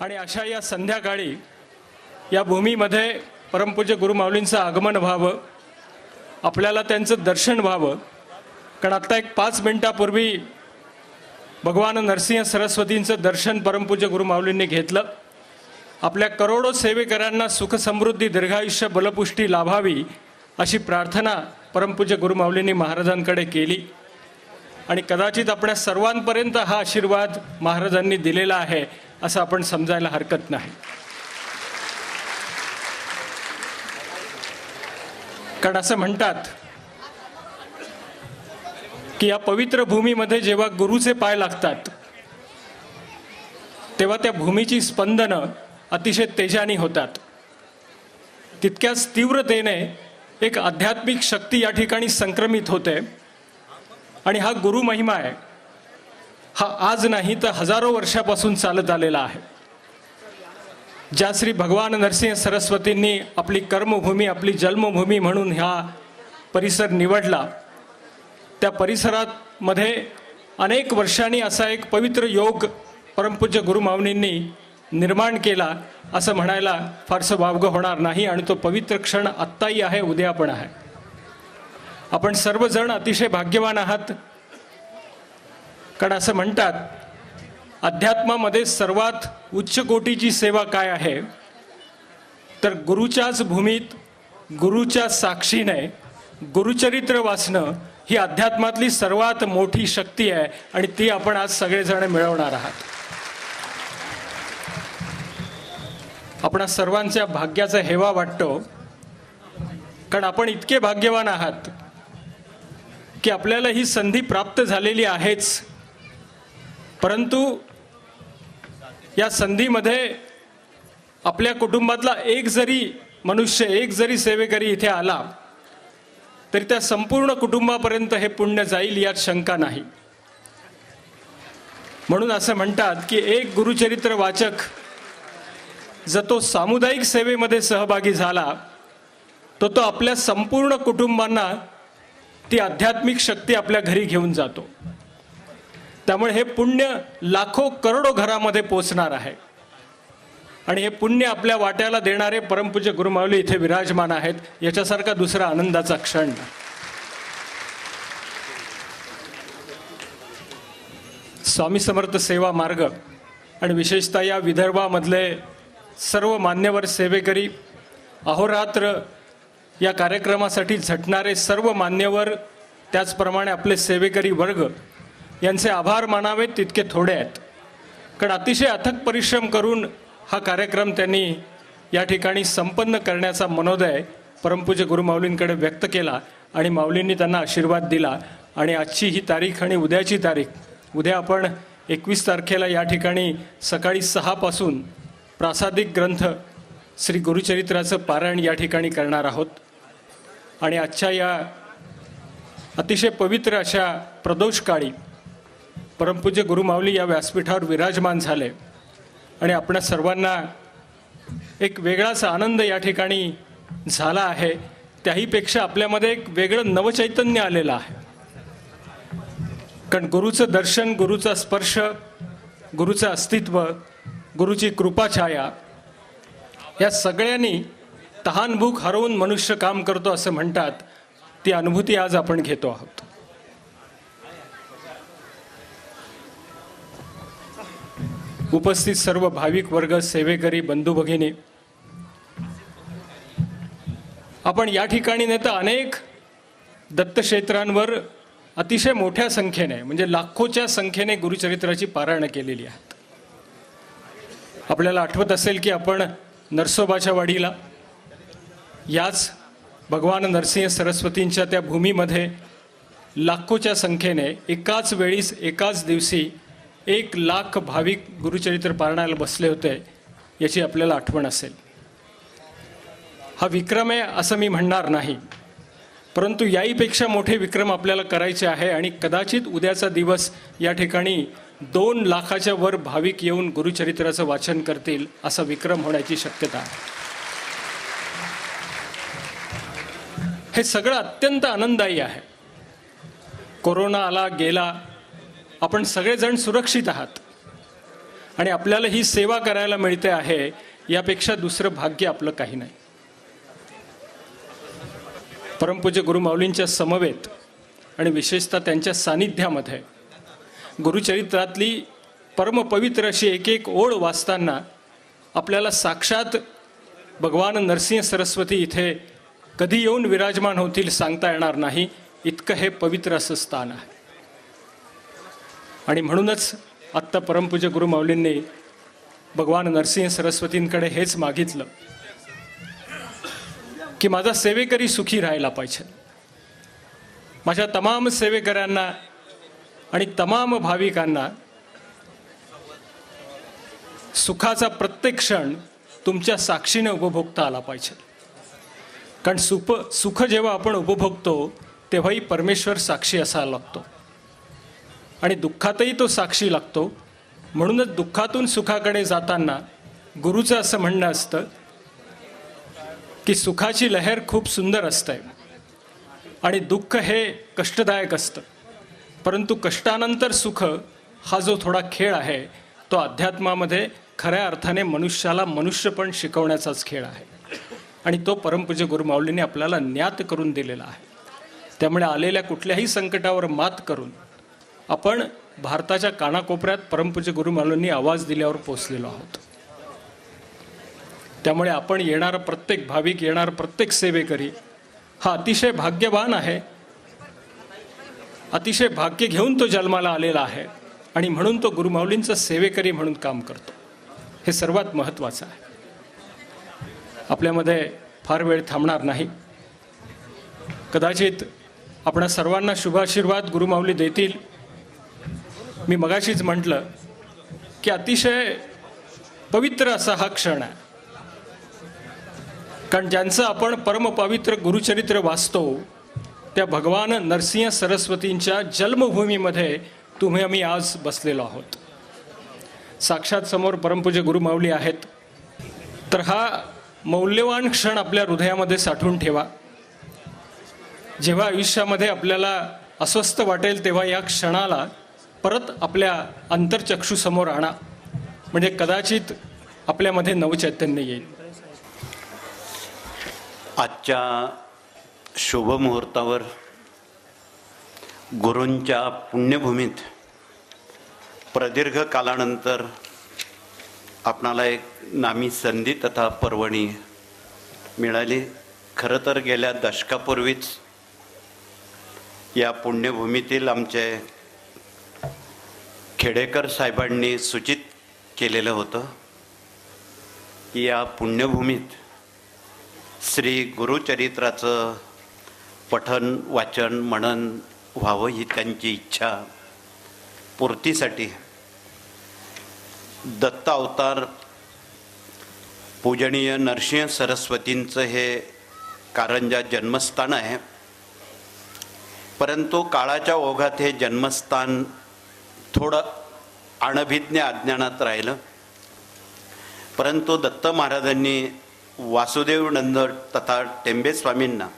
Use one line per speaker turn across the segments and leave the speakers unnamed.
आणि अशा या संध्याकाळी या भूमीमध्ये परमपूज्य गुरुमाऊलींचं आगमन व्हावं आपल्याला त्यांचं दर्शन व्हावं. कारण आत्ता एक पाच मिनटापूर्वी भगवान नरसिंह सरस्वतींचं दर्शन परमपूज्य गुरुमाऊलींनी घेतलं. आपल्या करोडो सेवेकरांना सुखसमृद्धी दीर्घायुष्य बलपुष्टी लाभावी अशी प्रार्थना परमपूज्य गुरुमाऊलींनी महाराजांकडे केली. आणि कदाचित आपल्या सर्वांपर्यंत हा आशीर्वाद महाराजांनी दिलेला आहे. असं आपण समजायला हरकत नाही. कारण असं म्हणतात की या पवित्र भूमीमध्ये जेव्हा गुरुचे पाय लागतात तेव्हा त्या भूमीची स्पंदनं अतिशय तेजानी होतात. तितक्याच तीव्रतेने एक आध्यात्मिक शक्ती या ठिकाणी संक्रमित होते. आणि हा गुरु महिमा आहे. हा आज नाही तर हजारो वर्षापासून चालत आलेला आहे. ज्या श्री भगवान नरसिंह सरस्वतींनी आपली कर्मभूमी आपली जन्मभूमी म्हणून हा परिसर निवडला त्या परिसरात मध्ये अनेक वर्षांनी असा एक पवित्र योग परमपूज्य गुरुमावनींनी निर्माण केला असं म्हणायला फारसं वावगं होणार नाही आणि तो पवित्र क्षण आत्ताही आहे उद्या पण आहे. आपण सर्वजण अतिशय भाग्यवान आहात. कारण असं म्हणतात अध्यात्मामध्ये सर्वात उच्च कोटीची सेवा काय आहे? तर गुरुच्याच भूमीत गुरुच्या साक्षीने गुरुचरित्र वाचणं ही अध्यात्मातली सर्वात मोठी शक्ती आहे आणि ती आपण आज सगळेजण मिळवणार आहात. आपणा सर्वांच्या भाग्याचा हेवा वाटतो कारण आपण इतके भाग्यवान आहात की आपल्याला ही संधी प्राप्त झालेली आहेच. परंतु या संधीमध्ये आपल्या कुटुंबातला एक जरी मनुष्य एक जरी सेवेकरी इथे आला तरी त्या संपूर्ण कुटुंबापर्यंत हे पुण्य जाईल यात शंका नाही. म्हणून असं म्हणतात की एक गुरुचरित्र वाचक जर तो सामुदायिक सेवेमध्ये सहभागी झाला तो तो आपल्या संपूर्ण कुटुंबांना ती आध्यात्मिक शक्ती आपल्या घरी घेऊन जातो. त्यामुळे हे पुण्य लाखो करोडो घरामध्ये पोचणार आहे. आणि हे पुण्य आपल्या वाट्याला देणारे परमपूज्य गुरुमावली इथे विराजमान आहेत. याच्यासारखा दुसरा आनंदाचा क्षण स्वामी समर्थ सेवा मार्ग आणि विशेषतः या विदर्भामधले सर्व मान्यवर सेवेकरी अहोरात्र या कार्यक्रमासाठी झटणारे सर्व मान्यवर त्याचप्रमाणे आपले सेवेकरी वर्ग यांचे आभार मानावेत तितके थोडे आहेत. कारण अतिशय अथक परिश्रम करून हा कार्यक्रम त्यांनी या ठिकाणी संपन्न करण्याचा मनोदय परमपूज्य गुरुमाऊलींकडे व्यक्त केला आणि माऊलींनी त्यांना आशीर्वाद दिला. आणि आजची ही तारीख आणि उद्याची तारीख उद्या आपण एकवीस तारखेला या ठिकाणी सकाळी सहापासून प्रासादिक ग्रंथ श्री गुरुचरित्राचं पारायण या ठिकाणी करणार आहोत. आणि आजच्या या अतिशय पवित्र अशा प्रदोष काळी परमपूज्य गुरुमाऊली या व्यासपीठावर विराजमान झाले. आणि आपणा सर्वांना एक वेगळाच आनंद या ठिकाणी झाला आहे. त्याहीपेक्षा आपल्यामध्ये एक वेगळं नवचैतन्य आलेलं आहे. कारण गुरुचं दर्शन गुरुचा स्पर्श गुरुचं अस्तित्व गुरुची कृपाछाया या सगळ्यांनी तहानभूक हरवून मनुष्य काम करतो असं म्हणतात. ती अनुभूती आज आपण घेतो आहोत. उपस्थित सर्व भाविक वर्ग सेवेकरी बंधू भगिनी. आपण या ठिकाणी नेता अनेक दत्तक्षेत्रांवर अतिशय मोठ्या संख्येने म्हणजे लाखोच्या संख्येने गुरुचरित्राची पारायणं केलेली आहेत. आपल्याला आठवत असेल की आपण नरसोबाच्या वाडीला याच भगवान नरसिंह सरस्वतींच्या त्या भूमीमध्ये लाखोच्या संख्येने एकाच वेळीस एकाच दिवशी एक लाख भाविक गुरुचरित्र पारणाला बसले होते याची आपल्याला आठवण असेल. हा विक्रम आहे असं मी म्हणणार नाही परंतु याहीपेक्षा मोठे विक्रम आपल्याला करायचे आहे आणि कदाचित उद्याचा दिवस या ठिकाणी दोन लाखाच्या वर भाविक येऊन गुरुचरित्राचं वाचन करतील असा विक्रम होण्याची शक्यता आहे. हे सगळं अत्यंत आनंददायी आहे. कोरोना आला गेला आपण सगळेजण सुरक्षित आहात. आणि आपल्याला ही सेवा करायला मिळते आहे यापेक्षा दुसरं भाग्य आपलं काही नाही. परमपूज्य गुरुमाऊलींच्या समवेत आणि विशेषतः त्यांच्या सानिध्यामध्ये गुरुचरित्रातली परमपवित्र अशी एक एक ओळ वाचताना आपल्याला साक्षात भगवान नरसिंह सरस्वती इथे कधी येऊन विराजमान होतील सांगता येणार नाही. इतकं हे पवित्र असं स्थान आहे. आणि म्हणूनच आत्ता परमपूज्य गुरुमाऊलींनी भगवान नरसिंह सरस्वतींकडे हेच मागितलं की माझा सेवेकरी सुखी राहायला पाहिजे. माझ्या तमाम सेवेकऱ्यांना आणि तमाम भाविकांना सुखाचा प्रत्येक क्षण तुमच्या साक्षीने उपभोगता आला पाहिजे. कारण सुप सुख जेव्हा आपण उपभोगतो तेव्हाही परमेश्वर साक्षी असायला लागतो. आणि दुःखातही तो साक्षी लागतो. म्हणूनच दुःखातून सुखाकडे जाताना गुरुचं असं म्हणणं असतं की सुखाची लहर खूप सुंदर असते आणि दुःख हे कष्टदायक असतं. परंतु कष्टानंतर सुख हा जो थोडा खेळ आहे तो अध्यात्मामध्ये खऱ्या अर्थाने मनुष्याला मनुष्यपण शिकवण्याचाच खेळ आहे. आणि तो परमपूज्य गुरुमाऊलीने आपल्याला ज्ञात करून दिलेला आहे. त्यामुळे आलेल्या कुठल्याही संकटावर मात करून आपण भारताच्या कानाकोपऱ्यात परमपूज्य गुरुमाऊलींनी आवाज दिल्यावर पोचलेलो आहोत. त्यामुळे आपण येणारा प्रत्येक भाविक येणार प्रत्येक सेवेकरी हा अतिशय भाग्यवान आहे. अतिशय भाग्य घेऊन तो जन्माला आलेला आहे आणि म्हणून तो गुरुमाऊलींचा सेवेकरी म्हणून काम करतो. हे सर्वात महत्त्वाचं आहे. आपल्यामध्ये फार वेळ थांबणार नाही. कदाचित आपणा सर्वांना शुभाशीर्वाद गुरुमाऊली देतील. मी मगाशीच म्हटलं की अतिशय पवित्र असा हा क्षण आहे. कारण ज्यांचं आपण परमपवित्र गुरुचरित्र वाचतो त्या भगवान नरसिंह सरस्वतींच्या जन्मभूमीमध्ये तुम्ही आम्ही आज बसलेलो आहोत. साक्षात समोर परमपूज्य गुरुमाऊली आहेत. तर हा मौल्यवान क्षण आपल्या हृदयामध्ये साठवून ठेवा. जेव्हा आयुष्यामध्ये आपल्याला अस्वस्थ वाटेल तेव्हा या क्षणाला परत आपल्या अंतर्चक्षूसमोर आणा. म्हणजे कदाचित आपल्यामध्ये नवचैतन्य येईल.
आजच्या शुभमुहूर्तावर गुरूंच्या पुण्यभूमीत प्रदीर्घ कालानंतर आपणाला एक नामी संधी तथा पर्वणी मिळाली. खरं तर गेल्या दशकापूर्वीच या पुण्यभूमीतील आमचे खेडेकर साहेबांनी सूचित केलेलं होतं की या पुण्यभूमीत श्री गुरुचरित्राचं पठन वाचन मनन व्हावं ही त्यांची इच्छा पूर्तीसाठी दत्त अवतार पूजनीय नरसिंह सरस्वतींचं हे कारंजा जन्मस्थान आहे. परंतु काळाच्या ओघात हे जन्मस्थान थोडं अनभिज्ञ अज्ञानात राहिलं. परंतु दत्त महाराजांनी वासुदेव नंद तथा टेंबे स्वामींना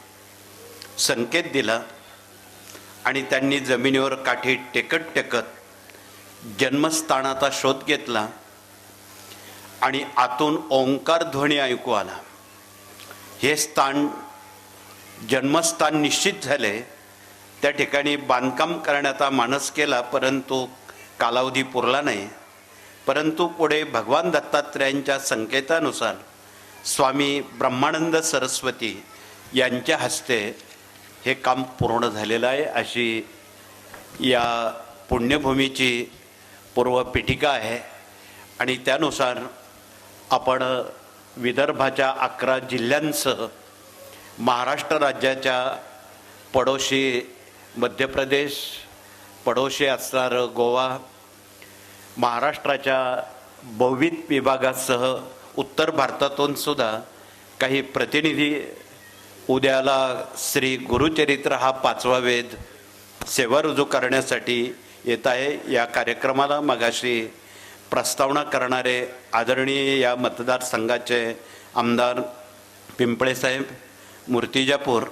संकेत दिला आणि त्यांनी जमिनीवर काठी टेकत टेकत जन्मस्थानाचा शोध घेतला आणि आतून ओंकार ध्वनी ऐकू आला. हे स्थान जन्मस्थान निश्चित झाले. त्या ठिकाणी बांधकाम करण्याचा मानस केला परंतु कालावधी पुरला नाही परंतु पुढे भगवान दत्तात्रयांच्या संकेतानुसार स्वामी ब्रह्मानंद सरस्वती यांच्या हस्ते हे काम पूर्ण झालेलं आहे अशी या पुण्यभूमीची पूर्वपीठिका आहे. आणि त्यानुसार आपण विदर्भाच्या अकरा जिल्ह्यांसह महाराष्ट्र राज्याच्या पडोशी मध्य प्रदेश पडोशी असणारं गोवा महाराष्ट्राच्या बहुविध विभागासह उत्तर भारतातून सुद्धा काही प्रतिनिधी उद्याला श्री गुरुचरित्र हा पाचवा वेद सेवा रुजू करण्यासाठी येत आहे. या कार्यक्रमाला मगाशी प्रस्तावना करणारे आदरणीय या मतदारसंघाचे आमदार पिंपळेसाहेब मूर्तिजापूर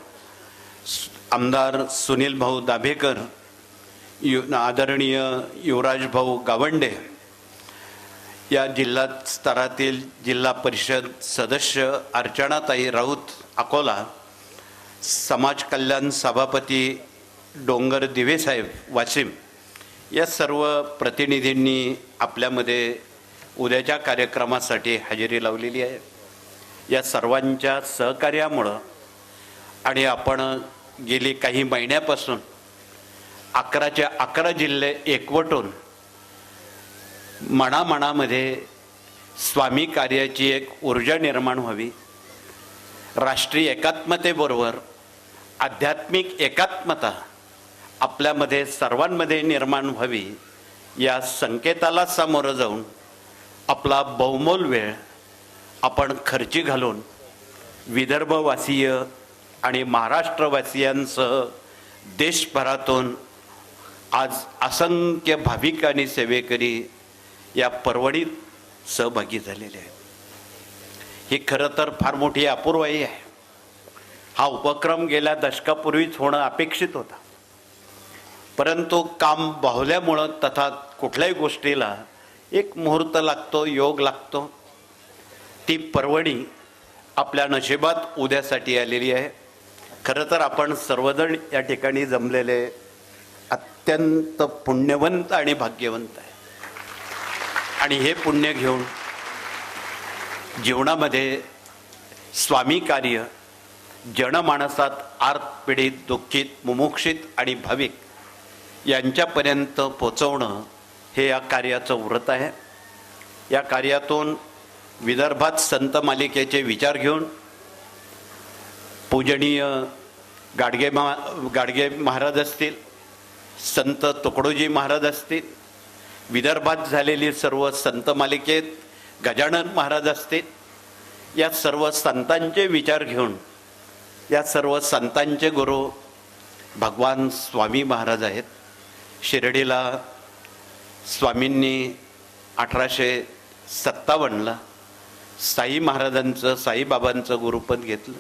आमदार सुनील भाऊ दाभेकर यु आदरणीय युवराज भाऊ गावंडे या जिल्हा स्तरातील जिल्हा परिषद सदस्य अर्चनाताई राऊत अकोला समाज कल्याण सभापती डोंगर दिवेसाहेब वाशिम या सर्व प्रतिनिधींनी आपल्यामध्ये उद्याच्या कार्यक्रमासाठी हजेरी लावलेली आहे. या सर्वांच्या सहकार्यामुळं आणि आपण गेली काही महिन्यापासून अकराच्या अकरा जिल्हे एकवटून मनामनामध्ये स्वामी कार्याची एक ऊर्जा निर्माण व्हावी. राष्ट्रीय एकात्मतेबरोबर आध्यात्मिक एकात्मता आपल्यामध्ये सर्वांमध्ये निर्माण व्हावी या संकेताला सामोरं जाऊन आपला बहुमोल वेळ आपण खर्ची घालून विदर्भवासीय आणि महाराष्ट्रवासियांसह देशभरातून आज असंख्य भाविक आणि सेवेकरी या पर्वणीत सहभागी झालेले आहेत. ही खरं तर फार मोठी अपूर्वाई आहे. हा उपक्रम गेल्या दशकापूर्वीच होणं अपेक्षित होता. परंतु काम बाहुल्यामुळं तथा कुठल्याही गोष्टीला एक मुहूर्त लागतो योग लागतो ती पर्वणी आपल्या नशिबात उद्यासाठी आलेली आहे. खरं तर आपण सर्वजण या ठिकाणी जमलेले अत्यंत पुण्यवंत आणि भाग्यवंत आहे. आणि हे पुण्य घेऊन जीवनामध्ये स्वामी कार्य जनमानसात आर्त पीडित दुःखित मुमुक्षित आणि भाविक यांच्यापर्यंत पोचवणं हे या कार्याचं व्रत आहे. या कार्यातून विदर्भात संत मालिकेचे विचार घेऊन पूजनीय गाडगे मा गाडगे महाराज असतील संत तुकडोजी महाराज असतील विदर्भात झालेली सर्व संत मालिकेत गजानन महाराज असतील या सर्व संतांचे विचार घेऊन या सर्व संतांचे गुरु भगवान स्वामी महाराज आहेत. शिर्डीला स्वामींनी अठराशे सत्तावन्नला साई महाराजांचं साईबाबांचं गुरुपद घेतलं.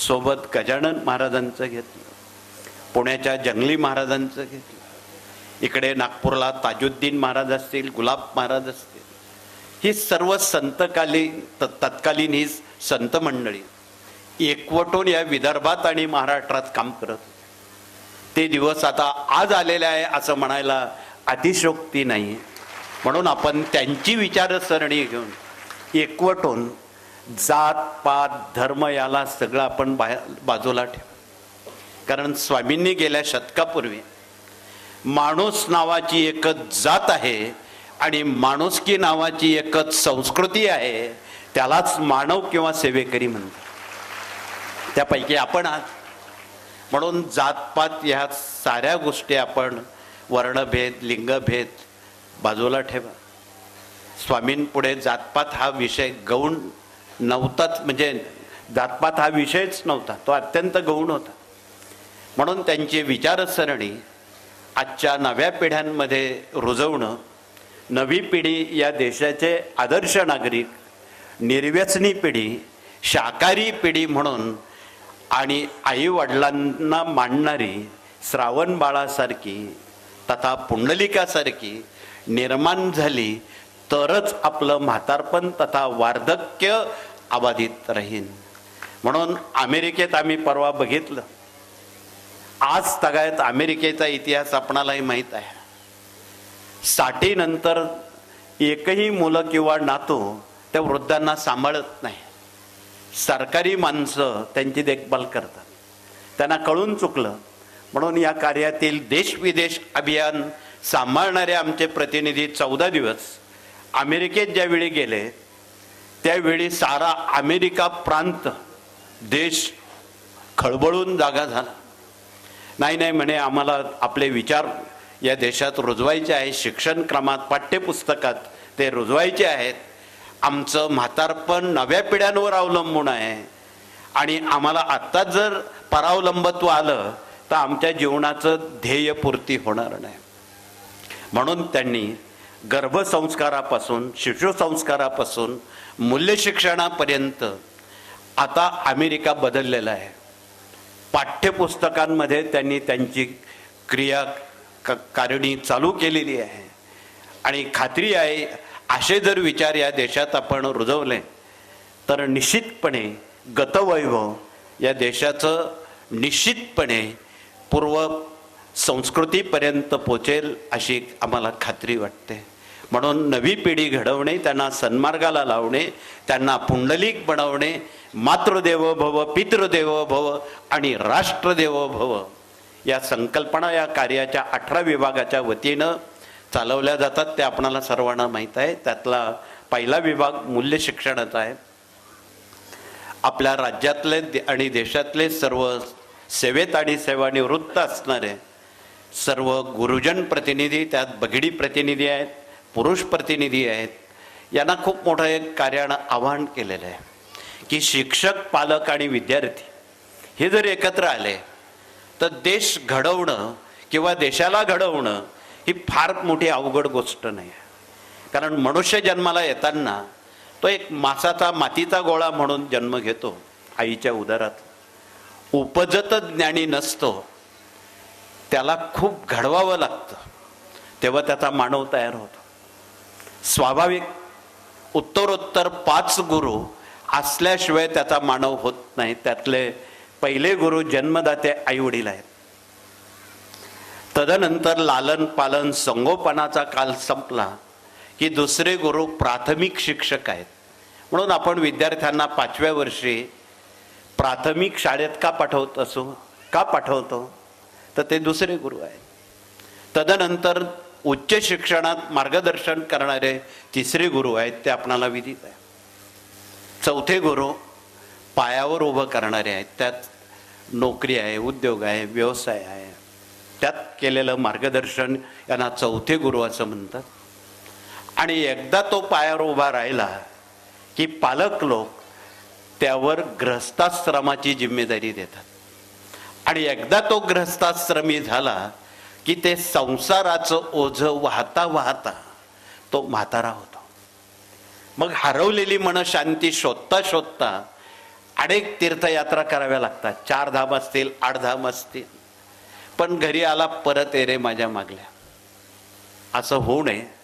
सोबत गजानन महाराजांचं घेतलं. पुण्याच्या जंगली महाराजांचं घेतलं इकडे नागपूरला ताजुद्दीन महाराज असतील गुलाब महाराज असतील. ही सर्व संतकालीन तत्कालीन ही संत मंडळी एकवटून या विदर्भात आणि महाराष्ट्रात काम करत ते दिवस आता आज आलेले आहे असं म्हणायला अतिशोक्ती नाही. म्हणून आपण त्यांची विचारसरणी घेऊन एकवटून जात पात धर्म याला सगळं आपण बाहेर बाजूला ठेवू. कारण स्वामींनी गेल्या शतकापूर्वी माणूस नावाची एकच जात आहे आणि माणुसकी नावाची एकच संस्कृती आहे त्यालाच मानव किंवा सेवेकरी म्हणतात. त्यापैकी आपण आहात. म्हणून जातपात ह्या साऱ्या गोष्टी आपण वर्णभेद लिंगभेद बाजूला ठेवा. स्वामींपुढे जातपात हा विषय गौण नव्हताच म्हणजे जातपात हा विषयच नव्हता तो अत्यंत गौण होता. म्हणून त्यांची विचारसरणी आजच्या नव्या पिढ्यांमध्ये रुजवणं नवी पिढी या देशाचे आदर्श नागरिक निर्व्यसनी पिढी शाकाहारी पिढी म्हणून आणि आई वडिलांना मांडणारी श्रावण बाळासारखी तथा पुंडलिकासारखी निर्माण झाली तरच आपलं म्हातारपण तथा वार्धक्य अबाधित राहीन. म्हणून अमेरिकेत आम्ही परवा बघितलं. आज तगायत अमेरिकेचा इतिहास आपणालाही माहीत आहे. साठीनंतर एकही मुलं किंवा नातू त्या वृद्धांना सांभाळत नाही. सरकारी माणसं त्यांची देखभाल करतात. त्यांना कळून चुकलं. म्हणून या कार्यातील देश विदेश अभियान सांभाळणारे आमचे प्रतिनिधी चौदा दिवस अमेरिकेत ज्यावेळी गेले त्यावेळी सारा अमेरिका प्रांत देश खळबळून जागा झाला. नाही नाही म्हणे आम्हाला आपले विचार या देशात रुजवायचे आहे. शिक्षण क्रमात पाठ्यपुस्तकात ते रुजवायचे आहेत. आमचं म्हातारपण नव्या पिढ्यांवर अवलंबून आहे. आणि आम्हाला आत्ता जर परावलंबत्व आलं तर आमच्या जीवनाचं ध्येयपूर्ती होणार नाही. म्हणून त्यांनी गर्भसंस्कारापासून शिशुसंस्कारापासून मूल्यशिक्षणापर्यंत आता अमेरिका बदललेला आहे. पाठ्यपुस्तकांमध्ये त्यांनी त्यांची क्रिया क कारणी चालू केलेली आहे. आणि खात्री आहे असे जर विचार या देशात आपण रुजवले तर निश्चितपणे गतवैभव या देशाचं निश्चितपणे पूर्व संस्कृतीपर्यंत पोचेल अशी आम्हाला खात्री वाटते. म्हणून नवी पिढी घडवणे त्यांना सन्मार्गाला लावणे त्यांना पुंडलिक बनवणे मातृदेवो भव पितृदेवो भव आणि राष्ट्रदेवो भव या संकल्पना या कार्याच्या अठरा विभागाच्या वतीनं चालवल्या जातात. ते आपणाला सर्वांना माहीत आहे. त्यातला पहिला विभाग मूल्य शिक्षणाचा आहे. आपल्या राज्यातले दे- आणि देशातले सर्व सेवेत आणि सेवानिवृत्त असणारे सर्व गुरुजन प्रतिनिधी त्यात बगिडी प्रतिनिधी आहेत. पुरुष प्रतिनिधी आहेत. यांना खूप मोठं एक कार्यानं आवाहन केलेलं आहे. की शिक्षक पालक आणि विद्यार्थी हे जर एकत्र आले तर देश घडवणं किंवा देशाला घडवणं ही फार मोठी अवघड गोष्ट नाही आहे. कारण मनुष्य जन्माला येताना तो एक मासाचा मातीचा गोळा म्हणून जन्म घेतो आईच्या उदरात. उपजत ज्ञानी नसतो. त्याला खूप घडवावं लागतं. तेव्हा त्याचा मानव तयार होतो. स्वाभाविक उत्तरोत्तर पाच गुरु असल्याशिवाय त्याचा मानव होत नाही. त्यातले पहिले गुरु जन्मदाते आईवडील आहेत. तदनंतर लालन पालन संगोपनाचा काल संपला की दुसरे गुरु प्राथमिक शिक्षक आहेत. म्हणून आपण विद्यार्थ्यांना पाचव्या वर्षी प्राथमिक शाळेत का पाठवत असो? का पाठवतो? तर ते दुसरे गुरु आहेत. तदनंतर उच्च शिक्षणात मार्गदर्शन करणारे तिसरे गुरु आहेत ते आपणाला विदित आहे चौथे गुरु पायावर उभं करणारे आहेत त्यात नोकरी आहे उद्योग आहे व्यवसाय आहे. त्यात केलेलं मार्गदर्शन यांना चौथे गुरु असं म्हणतात. आणि एकदा तो पायावर उभा राहिला की पालक लोक त्यावर ग्रस्ताश्रमाची जिम्मेदारी देतात. आणि एकदा तो ग्रस्ताश्रमी झाला की ते संसाराचं ओझं वाहता वाहता तो म्हातारा होतो. मग हरवलेली मन शांती शोधता शोधता अनेक तीर्थयात्रा कराव्या लागतात. चार धाम असतील आठ धाम असतील. पण घरी आला परत ये रे माझ्या मागल्या. असं होऊ नये.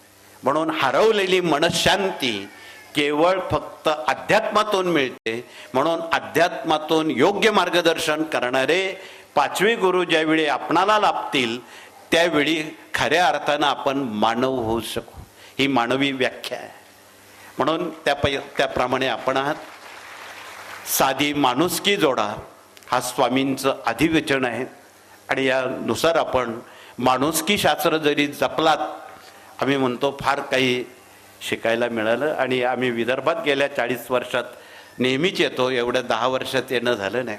म्हणून हरवलेली मनशांती केवळ फक्त अध्यात्मातून मिळते. म्हणून अध्यात्मातून योग्य मार्गदर्शन करणारे पाचवे गुरु ज्यावेळी आपणाला लाभतील त्यावेळी खऱ्या अर्थानं आपण मानव होऊ शकू. ही मानवी व्याख्या आहे. म्हणून त्या पै त्याप्रमाणे आपण आहात. साधी माणुसकी जोडा हा स्वामींचं अधिवचन आहे. आणि यानुसार आपण माणुसकी शास्त्र जरी जपलात आम्ही म्हणतो फार काही शिकायला मिळालं. आणि आम्ही विदर्भात गेल्या चाळीस वर्षात नेहमीच येतो. एवढ्या दहा वर्षात येणं झालं नाही.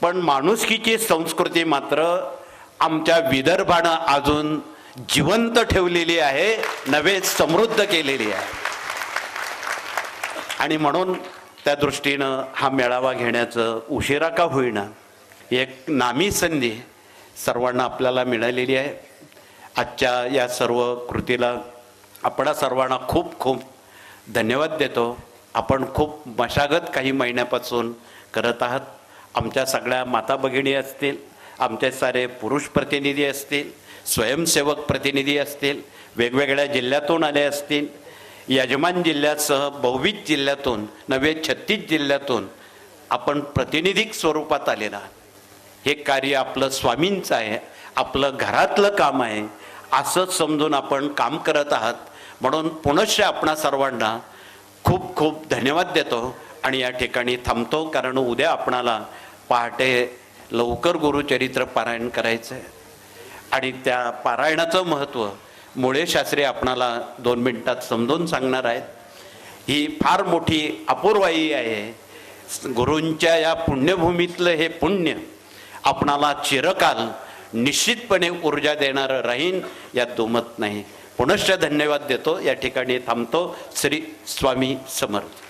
पण माणुसकीची संस्कृती मात्र आमच्या विदर्भानं अजून जिवंत ठेवलेली आहे नवे समृद्ध केलेली आहे. आणि म्हणून त्या दृष्टीनं हा मेळावा घेण्याचं उशिरा का होईना एक नामी संधी सर्वांना आपल्याला मिळालेली आहे. आजच्या या सर्व कृतीला आपणा सर्वांना खूप खूप धन्यवाद देतो. आपण खूप मशागत काही महिन्यापासून करत आहात. आमच्या सगळ्या माता भगिनी असतील आमचे सारे पुरुष प्रतिनिधी असतील स्वयंसेवक प्रतिनिधी असतील वेगवेगळ्या जिल्ह्यातून आले असतील यजमान जिल्ह्यासह बहुविध जिल्ह्यातून नव्हे छत्तीस जिल्ह्यातून आपण प्रतिनिधिक स्वरूपात आलेला हे कार्य आपलं स्वामींचं आहे आपलं घरातलं काम आहे असं समजून आपण काम करत आहात. म्हणून पुनश्च आपणा सर्वांना खूप खूप धन्यवाद देतो आणि या ठिकाणी थांबतो कारण उद्या आपणाला पहाटे लवकर गुरुचरित्र पारायण करायचं आहे आणि त्या पारायणाचं महत्त्व मुळे शास्त्री आपणाला दोन मिनटात समजून सांगणार आहेत. ही फार मोठी अपूर्वाई आहे. गुरूंच्या या पुण्यभूमीतलं हे पुण्य आपणाला चिरकाल निश्चितपणे ऊर्जा देणारं राहीन यात दुमत नाही. पुनश्च धन्यवाद देतो. या ठिकाणी थांबतो. श्री स्वामी समर्थ.